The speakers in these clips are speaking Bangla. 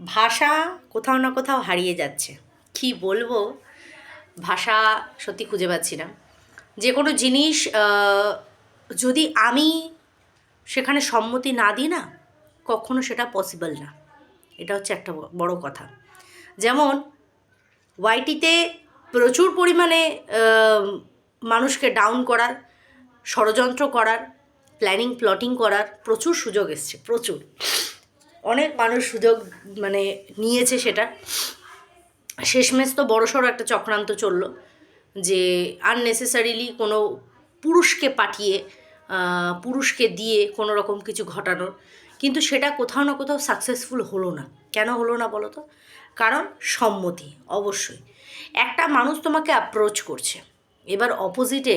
ভাষা কোথাও না কোথাও হারিয়ে যাচ্ছে। কি বলব? ভাষা সত্যি খুঁজে পাচ্ছি না। যে কোনো জিনিস যদি আমি সেখানে সম্মতি না দিই না, কখনো সেটা পসিবল না। এটা হচ্ছে একটা বড় কথা। যেমন ওয়াইটিতে প্রচুর পরিমাণে মানুষকে ডাউন করার, ষড়যন্ত্র করার প্ল্যানিং প্লটিং করার প্রচুর সুযোগ এসছে, প্রচুর। অনেক মানুষ সুযোগ মানে নিয়েছে সেটা। শেষমেশ তো বড়সড় একটা চক্রান্ত চলল যে আননেসেসারিলি কোনো পুরুষকে পাঠিয়ে পুরুষকে দিয়ে কোনো রকম কিছু ঘটানোর। কিন্তু সেটা কোথাও না কোথাও সাকসেসফুল হলো না। কেন হলো না বলো তো? কারণ সম্মতি, অবশ্যই। একটা মানুষ তোমাকে অ্যাপ্রোচ করছে। এবার অপোজিটে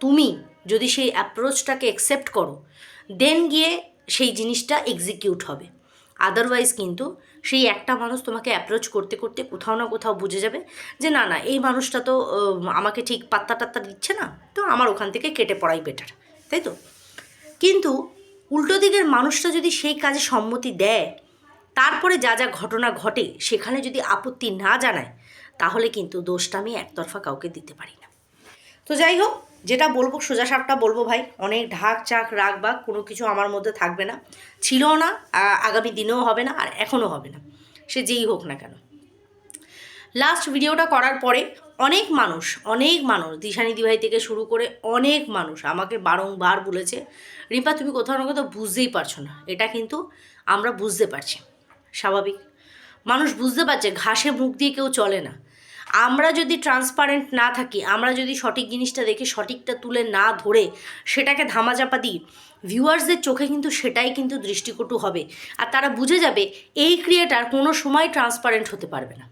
তুমি যদি সেই অ্যাপ্রোচটাকে অ্যাকসেপ্ট করো দেন গিয়ে সেই জিনিসটা এক্সিকিউট হবে। আদারওয়াইজ কিন্তু সেই একটা মানুষ তোমাকে অ্যাপ্রোচ করতে করতে কোথাও না কোথাও বুঝে যাবে যে না না, এই মানুষটা তো আমাকে ঠিক পাত্তা টাত্তা দিচ্ছে না, তো আমার ওখান থেকে কেটে পড়াই বেটার তাই তো? কিন্তু উল্টো দিকের মানুষটা যদি সেই কাজে সম্মতি দেয়, তারপরে যা যা ঘটনা ঘটে সেখানে যদি আপত্তি না জানায়, তাহলে কিন্তু দোষটা আমি একতরফা কাউকে দিতে পারি না। তো যাই হোক যেটা বলব, সোজা সাপটা বলব ভাই, অনেক ঢাক, চাক, রাগ বাগ কোনো কিছু আমার মধ্যে থাকবে না। ছিলও না আগামী দিনেও হবে না, আর এখনও হবে না। সে যেই হোক না কেন। লাস্ট ভিডিওটা করার পরে অনেক মানুষ অনেক মানুষ, দিশানি দিভাই থেকে শুরু করে অনেক মানুষ আমাকে বারংবার বলেছে, রিম্পা, তুমি কোথাও না কোথাও বুঝতেই পারছ না। এটা কিন্তু আমরা বুঝতে পারছি। স্বাভাবিক। মানুষ বুঝতে পারছে, ঘাসে মুখ দিয়ে কেউ চলে না। আমরা যদি ট্রান্সপারেন্ট না থাকি, আমরা যদি সঠিক জিনিসটা দেখে সঠিকটা তুলে না ধরে সেটাকে ধামাচাপা দিই ভিউয়ার্সদের চোখে কিন্তু সেটাই কিন্তু দৃষ্টিকটু হবে। আর তারা বুঝে যাবে এই ক্রিয়েটার কোনো সময় ট্রান্সপারেন্ট হতে পারবে না।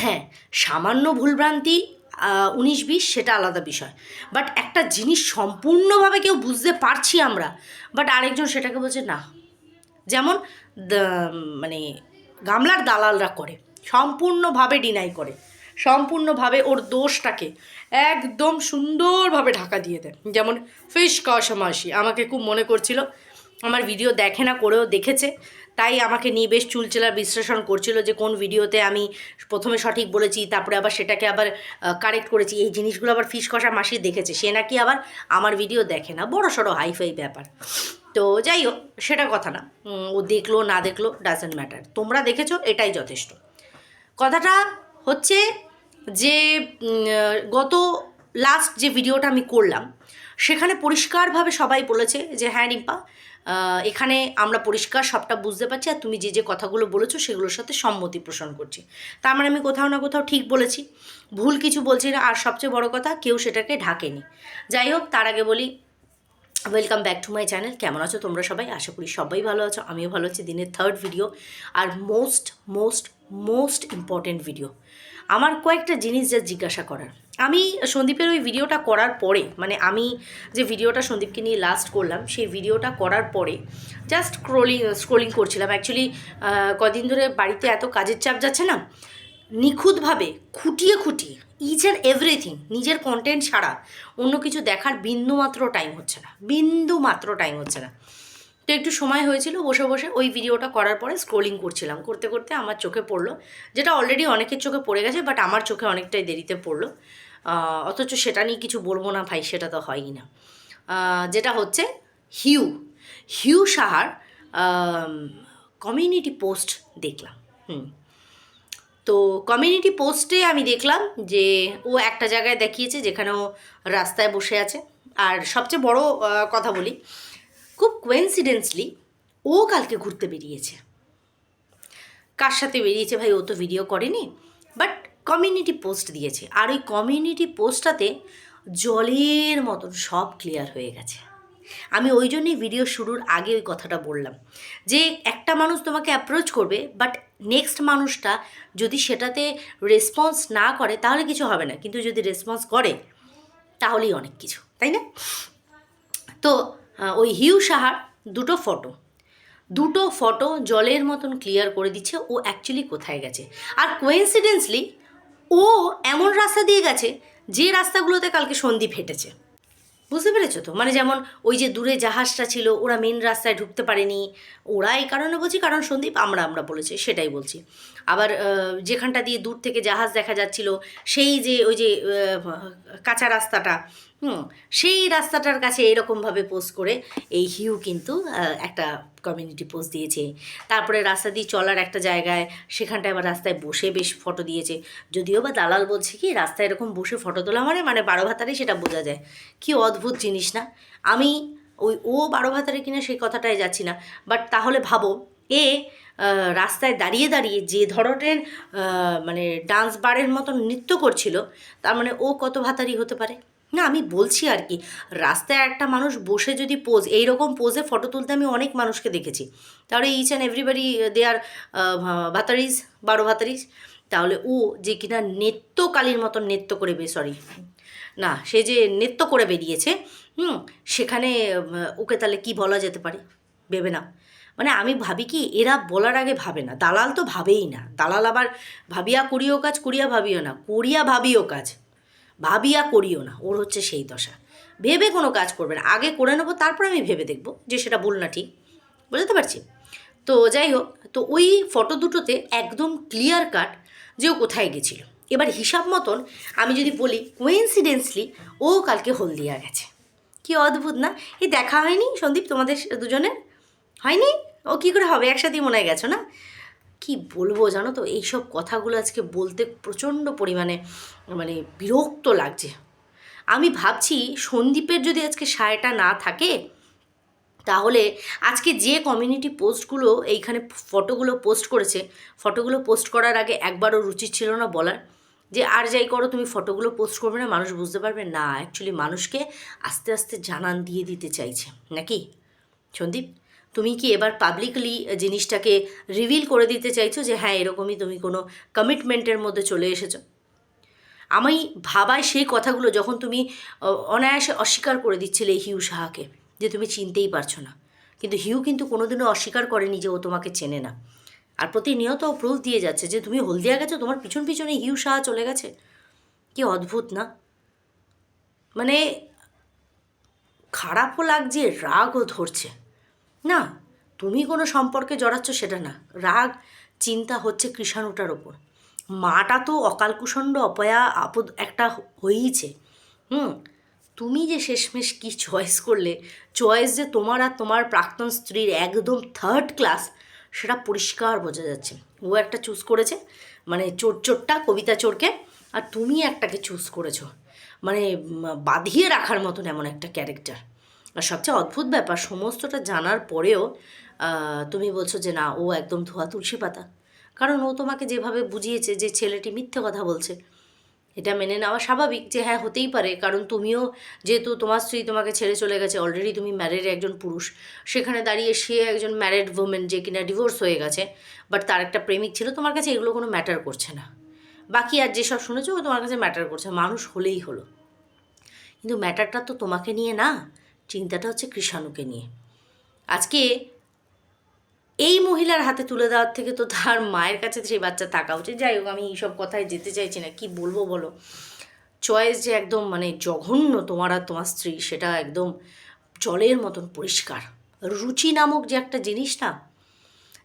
হ্যাঁ সামান্য ভুলভ্রান্তি উনিশ বিশ সেটা আলাদা বিষয়। বাট একটা জিনিস সম্পূর্ণভাবে কেউ বুঝতে পারছি আমরা বাট আরেকজন সেটাকে বলছে, না। যেমন মানে গামলার দালালরা করে। সম্পূর্ণভাবে ডিনাই করে। সম্পূর্ণভাবে ওর দোষটাকে একদম সুন্দরভাবে ঢাকা দিয়ে দেয়। যেমন, ফিশ কসমাসি আমাকে খুব মনে করছিল। আমার ভিডিও দেখে না, করেও দেখেছে। তাই আমাকে নিয়ে বেশ চুলচেলার বিশ্লেষণ করছিল যে কোন ভিডিওতে আমি প্রথমে সঠিক বলেছি, তারপরে আবার সেটাকে আবার কারেক্ট করেছি। এই জিনিসগুলো আবার ফিশ কষা মাসি দেখেছে। সে নাকি আবার আমার ভিডিও দেখে না। বড় সড়ো হাইফাই ব্যাপার। তো যাই হোক, সেটা কথা না। ও দেখল, না দেখল ডাজেন্ট ম্যাটার তোমরা দেখেছ, এটাই যথেষ্ট। কথাটা হচ্ছে যে গত লাস্ট যে ভিডিওটা আমি করলাম, সেখানে পরিষ্কারভাবে সবাই বলেছে যে হ্যাঁ রিম্পা এখানে আমরা পরিষ্কার সবটা বুঝতে পারছি আর তুমি যে যে কথাগুলো বলেছ সেগুলোর সাথে সম্মতি পোষণ করছি। তার মানে আমি কোথাও না কোথাও ঠিক বলেছি। ভুল কিছু বলছি না। আর সবচেয়ে বড় কথা, কেউ সেটাকে ঢাকেনি। যাই হোক, তার আগে বলি welcome back to my channel কেমন আছো তোমরা সবাই? আশা করি সবাই ভালো আছো। আমিও ভালো আছি। দিনের থার্ড ভিডিও আর most most most important video আমার কয়েকটা জিনিস যা জিজ্ঞাসা করার। আমি সন্দীপের ওই ভিডিওটা করার পরে মানে আমি যে ভিডিওটা সন্দীপকে নিয়ে লাস্ট করলাম, সেই ভিডিওটা করার পরে জাস্ট স্ক্রোলিং স্ক্রোলিং করছিলাম। অ্যাকচুয়ালি কদিন ধরে বাড়িতে এত কাজের চাপ যাচ্ছে না নিখুঁতভাবে খুঁটিয়ে খুঁটিয়ে ইচ অ্যান্ড এভরিথিং নিজের কন্টেন্ট ছাড়া অন্য কিছু দেখার বিন্দু মাত্র টাইম হচ্ছে না। বিন্দু মাত্র টাইম হচ্ছে না। তো একটু সময় হয়েছিল, বসে বসে ওই ভিডিওটা করার পরে স্ক্রোলিং করছিলাম। করতে করতে আমার চোখে পড়ল, যেটা অলরেডি অনেকের চোখে পড়ে গেছে বাট আমার চোখে অনেকটাই দেরিতে পড়ল। অথচ সেটা নিয়ে কিছু বলব না ভাই, সেটা তো হয়ই না। যেটা হচ্ছে হিউ হিউ সাহার কমিউনিটি পোস্ট দেখলাম। হুম। তো কমিউনিটি পোস্টে আমি দেখলাম যে ও একটা জায়গায় দেখিয়েছে যেখানে ও রাস্তায় বসে আছে। আর সবচেয়ে বড় কথা বলি, খুব কোয়েন্সিডেন্সলি ও কালকে ঘুরতে বেরিয়েছে। কার সাথে বেরিয়েছে ভাই? ও তো ভিডিও করেনি বাট কমিউনিটি পোস্ট দিয়েছে। আর ওই কমিউনিটি পোস্টটাতে জলের মতন সব ক্লিয়ার হয়ে গেছে। আমি ওই জন্যই ভিডিও শুরুর আগে ওই কথাটা বললাম যে একটা মানুষ তোমাকে অ্যাপ্রোচ করবে বাট নেক্সট মানুষটা যদি সেটাতে রেসপন্স না করে, তাহলে কিছু হবে না। কিন্তু যদি রেসপন্স করে, তাহলেই অনেক কিছু, তাই না? তো ওই হিউ সাহার দুটো ফটো দুটো ফটো জলের মতন ক্লিয়ার করে দিচ্ছে, ও অ্যাকচুয়ালি কোথায় গেছে? আর কোয়েন্সিডেন্সলি ও এমন রাস্তা দিয়ে গেছে, যে রাস্তাগুলোতে কালকে সন্ধি হেঁটেছে বুঝতে পেরেছ তো? মানে যেমন ওই যে দূরে জাহাজটা ছিল, ওরা মেন রাস্তায় ঢুকতে পারেনি। ওরা এই কারণে বলছি, কারণ সন্দীপ আমরা আমরা বলেছি, সেটাই বলছি। আবার যেখানটা দিয়ে দূর থেকে জাহাজ দেখা যাচ্ছিল, সেই যে ওই যে কাঁচা রাস্তাটা হুম, সেই রাস্তাটার কাছে এরকমভাবে পোস্ট করে এই হিউ কিন্তু একটা কমিউনিটি পোস্ট দিয়েছে। তারপরে রাস্তা দিয়ে চলার একটা জায়গায়, সেখানটায় আবার রাস্তায় বসে বেশ ফটো দিয়েছে। যদিও বা দালাল বলছে কি, রাস্তায় এরকম বসে ফটো তোলা মানে মানে বারো ভাতারে সেটা বোঝা যায়। কি অদ্ভুত জিনিস না? আমি ওই, ও বারো ভাতারে কিনা সেই কথাটায় যাচ্ছি না। বাট তাহলে ভাবো, এ রাস্তায় দাঁড়িয়ে দাঁড়িয়ে যে ধরনের মানে ডান্স বারের মতন নৃত্য করছিল, তার মানে ও কত ভাতারি হতে পারে? না, আমি বলছি আর কি, রাস্তায় একটা মানুষ বসে যদি পোজ এই রকম পোজে ফটো তুলতে আমি অনেক মানুষকে দেখেছি। তাহলে each and everybody they are ভাতারিজ, বারো ভাতারিজ, তাহলে ও যে কিনা নৃত্যকালীর মতন নৃত্য করে বে সরি না, সে যে নৃত্য করে বেরিয়েছে, হুম, সেখানে ওকে তাহলে কি বলা যেতে পারে? ভেবে না মানে আমি ভাবি কি, এরা বলার আগে ভাবে না, দালাল তো ভাবেই না, দালাল আবার ভাবিয়া করিও কাজ, করিয়া ভাবিও না, করিয়া ভাবিও কাজ। ভাবিয়া করিও না, ওর হচ্ছে সেই দশা। ভেবে কোনো কাজ করবে না, আগে করে নেব, তারপর আমি ভেবে দেখব যে সেটা ভুল না ঠিক। বুঝতে পারছি? তো যাই হোক, তো ওই ফটো দুটোতে একদম ক্লিয়ার কাট যে ও কোথায় গেছিল। এবার হিসাব মতন আমি যদি বলি কোইন্সিডেন্সলি ও কালকে হলদিয়া গেছে। কি অদ্ভুত না? এই দেখা হয়নি সন্দীপ তোমাদের দুজনের? হয়নি? ও কী করে হবে? একসাথেই মনে হয় গেছো না? কি বলব জানো তো? এইসব কথাগুলো আজকে বলতে প্রচণ্ড পরিমাণে মানে বিরক্ত লাগছে। আমি ভাবছি সন্দীপের যদি আজকে সায়টা না থাকে, তাহলে আজকে যে কমিউনিটি পোস্টগুলো এইখানে ফটোগুলো পোস্ট করেছে ফটোগুলো পোস্ট করার আগে একবারও রুচি ছিল না বলার, যে আর যাই করো, তুমি ফটোগুলো পোস্ট করবে না, মানুষ বুঝতে পারবে? না অ্যাকচুয়ালি মানুষকে আস্তে আস্তে জানান দিয়ে দিতে চাইছে। নাকি? সন্দীপ? তুমি কি এবার পাবলিকলি জিনিসটাকে রিভিল করে দিতে চাইছো যে হ্যাঁ এরকমই তুমি কোনো কমিটমেন্টের মধ্যে চলে এসেছ? আমি ভাবায় সেই কথাগুলো যখন তুমি অনায়াসে অস্বীকার করে দিচ্ছিলে হিউ সাহাকে, যে তুমি চিনতেই পারছ না। কিন্তু হিউ কিন্তু কোনোদিনও অস্বীকার করেনি যে ও তোমাকে চেনে না। আর প্রতিনিয়ত ও প্রুফ দিয়ে যাচ্ছে যে তুমি হলদিয়া গেছো, তোমার পিছন পিছনে হিউ সাহা চলে গেছে। কি অদ্ভুত না? মানে খারাপও লাগছে, রাগও ধরছে। না, তুমি কোনো সম্পর্কে জড়াচ্ছ সেটা না। রাগ, চিন্তা হচ্ছে কৃষাণুটার ওপর। মাটা তো অকাল কুষণ্ড, অপয়া, আপদ একটা হয়েইছে। হুম, তুমি যে শেষমেশ কি চয়েস করলে? চয়েস যে তোমার আর তোমার প্রাক্তন স্ত্রীর একদম থার্ড ক্লাস সেটা পরিষ্কার বোঝা যাচ্ছে। ও একটা চুজ করেছে মানে চোর চোরটা, কবিতা চোরকে, আর তুমি একটাকে চুজ করেছ। মানে বাঁধিয়ে রাখার মতন এমন একটা ক্যারেক্টার আর সবচেয়ে অদ্ভুত ব্যাপার, সমস্তটা জানার পরেও তুমি বলছো যে না, ও একদম ধোয়া তুলসী পাতা। কারণ ও তোমাকে যেভাবে বুঝিয়েছে যে ছেলেটি মিথ্যে কথা বলছে, এটা মেনে নেওয়া স্বাভাবিক যে হ্যাঁ হতেই পারে। কারণ তুমিও যেহেতু তোমার স্ত্রী তোমাকে ছেড়ে চলে গেছে অলরেডি তুমি ম্যারেড একজন পুরুষ, সেখানে দাঁড়িয়ে সে একজন ম্যারেড ওমেন যে কিনা ডিভোর্স হয়ে গেছে বাট তার একটা প্রেমিক ছিল, তোমার কাছে এগুলো কোনো ম্যাটার করছে না। বাকি আর যেসব শুনেছো তোমার কাছে ম্যাটার করছে, মানুষ হলেই হলো। কিন্তু ম্যাটারটা তো তোমাকে নিয়ে না চিন্তাটা হচ্ছে কৃষাণুকে নিয়ে। আজকে এই মহিলার হাতে তুলে দেওয়ার থেকে তো তার মায়ের কাছে সেই বাচ্চা থাকা উচিত। যাই হোক, আমি এইসব কথায় যেতে চাইছি না, কি বলব বলো? চয়েস যে একদম মানে জঘন্য তোমার আর তোমার স্ত্রী, সেটা একদম জলের মতন পরিষ্কার। রুচি নামক যে একটা জিনিস না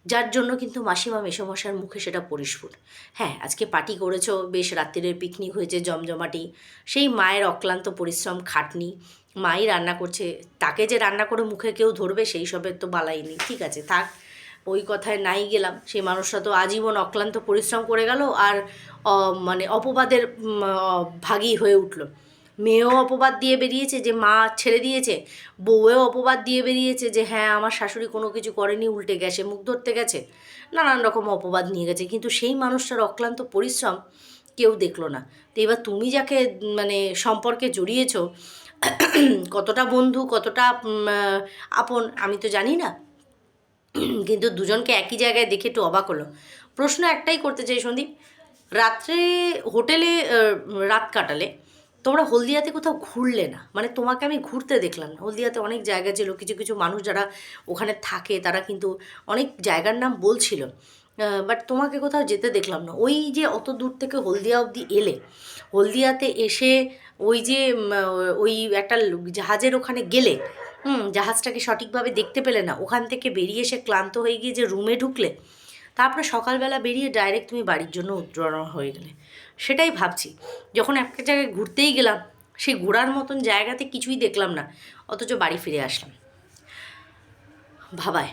যার জন্য কিন্তু মাসিমা মেসোমশার মুখে সেটা পরিস্ফুট। হ্যাঁ আজকে পার্টি করেছ, বেশ রাত্রিরের পিকনিক হয়েছে, জমজমাটি। সেই মায়ের অক্লান্ত পরিশ্রম, খাটনি, মাই রান্না করছে, তাকে যে রান্না করে মুখে কেউ ধরবে, সেই সবের তো বালাই নেই। ঠিক আছে, থাক, ওই কথায় নাই গেলাম। সেই মানুষটা তো আজীবন অক্লান্ত পরিশ্রম করে গেল আর মানে অপবাদের ভাগী হয়ে উঠল। মেয়েও অপবাদ দিয়ে বেরিয়েছে, যে মা ছেড়ে দিয়েছে, বউয়েও অপবাদ দিয়ে বেরিয়েছে, যে হ্যাঁ আমার শাশুড়ি কোনো কিছু করেনি, উল্টে গেছে, মুখ ধরতে গেছে। নানান রকম অপবাদ নিয়ে গেছে। কিন্তু সেই মানুষটার অক্লান্ত পরিশ্রম কেউ দেখল না। তো এবার তুমি যাকে মানে সম্পর্কে জড়িয়েছো, কতটা বন্ধু, কতটা আপন, আমি তো জানি না। কিন্তু দুজনকে একই জায়গায় দেখে একটু অবাক হলো। প্রশ্ন একটাই করতে চাই সন্দীপ, রাত্রে হোটেলে রাত কাটালে তোমরা হলদিয়াতে কোথাও ঘুরলে না? মানে তোমাকে আমি ঘুরতে দেখলাম না। হলদিয়াতে অনেক জায়গা ছিল, কিছু কিছু মানুষ যারা ওখানে থাকে, তারা কিন্তু অনেক জায়গার নাম বলছিল। বাট তোমাকে কোথাও যেতে দেখলাম না। ওই যে অত দূর থেকে হলদিয়া অবধি এলে, হলদিয়াতে এসে ওই যে ওই একটা জাহাজের ওখানে গেলে, হুম, জাহাজটাকে সঠিকভাবে দেখতে পেলে না। ওখান থেকে বেরিয়ে এসে ক্লান্ত হয়ে গিয়ে যে রুমে ঢুকলে তারপরে সকালবেলা বেরিয়ে ডাইরেক্ট তুমি বাড়ির জন্য উত্তরণ হয়ে গেলে। সেটাই ভাবছি। যখন একটা জায়গায় ঘুরতেই গেলাম, সেই ঘোরার মতন জায়গাতে কিছুই দেখলাম না, অথচ বাড়ি ফিরে আসলাম। ভাবায়,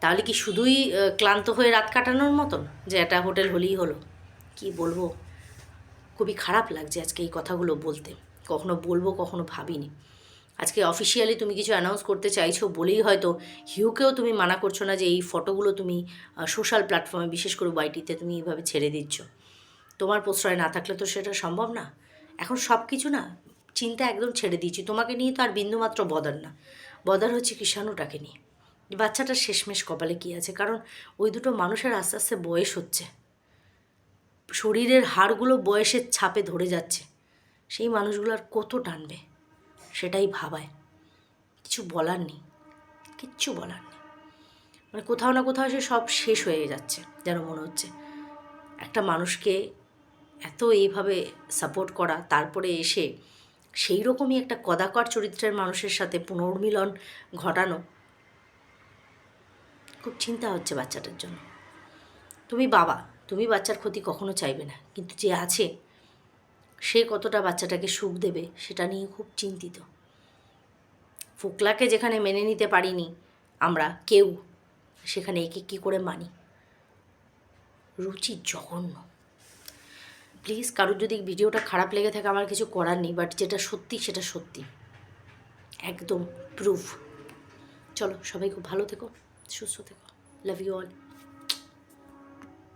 তাহলে কি শুধুই ক্লান্ত হয়ে রাত কাটানোর মতন? যে একটা হোটেল হলেই হলো। কি বলব? খুবই খারাপ লাগছে আজকে এই কথাগুলো বলতে। কখনো বলব, কখনো ভাবিনি। আজকে অফিসিয়ালি তুমি কিছু অ্যানাউন্স করতে চাইছো বলেই হয়তো হিউকেও তুমি মানা করছ না যে এই ফটোগুলো তুমি সোশ্যাল প্ল্যাটফর্মে বিশেষ করে ওয়াইটিতে তুমি এইভাবে ছেড়ে দিচ্ছ। তোমার প্রশ্রয় না থাকলে তো সেটা সম্ভব না। এখন সব কিছু না চিন্তা একদম ছেড়ে দিয়েছি। তোমাকে নিয়ে তো আর বিন্দুমাত্র বদার না। বদার হচ্ছে কিষাণুটাকে নিয়ে। বাচ্চাটার শেষমেশ কপালে কী আছে? কারণ ওই দুটো মানুষের আস্তে আস্তে বয়স হচ্ছে। শরীরের হাড়গুলো বয়সের ছাপে ধরে যাচ্ছে। সেই মানুষগুলো আর কত টানবে? সেটাই ভাবায়। কিছু বলার নেই, কিচ্ছু বলার নেই। মানে কোথাও না কোথাও সে সব শেষ হয়ে যাচ্ছে, যেন মনে হচ্ছে। একটা মানুষকে এত এইভাবে সাপোর্ট করা, তারপরে এসে সেই রকমই একটা কদাকর চরিত্রের মানুষের সাথে পুনর্মিলন ঘটানো, খুব চিন্তা হচ্ছে বাচ্চাটার জন্য। তুমি বাবা, তুমি বাচ্চার ক্ষতি কখনো চাইবে না, কিন্তু যে আছে সে কতটা বাচ্চাটাকে সুখ দেবে সেটা নিয়ে খুব চিন্তিত। ফোকলাকে যেখানে মেনে নিতে পারিনি আমরা, কেউ সেখানে একে কী করে মানি? রুচি জঘন্য। প্লিজ কারোর যদি ভিডিওটা খারাপ লেগে থাকে, আমার কিছু করার নেই বাট যেটা সত্যি সেটা সত্যি। একদম প্রুফ চলো সবাই খুব ভালো থেকো, সুস্থ থেকো। Love you all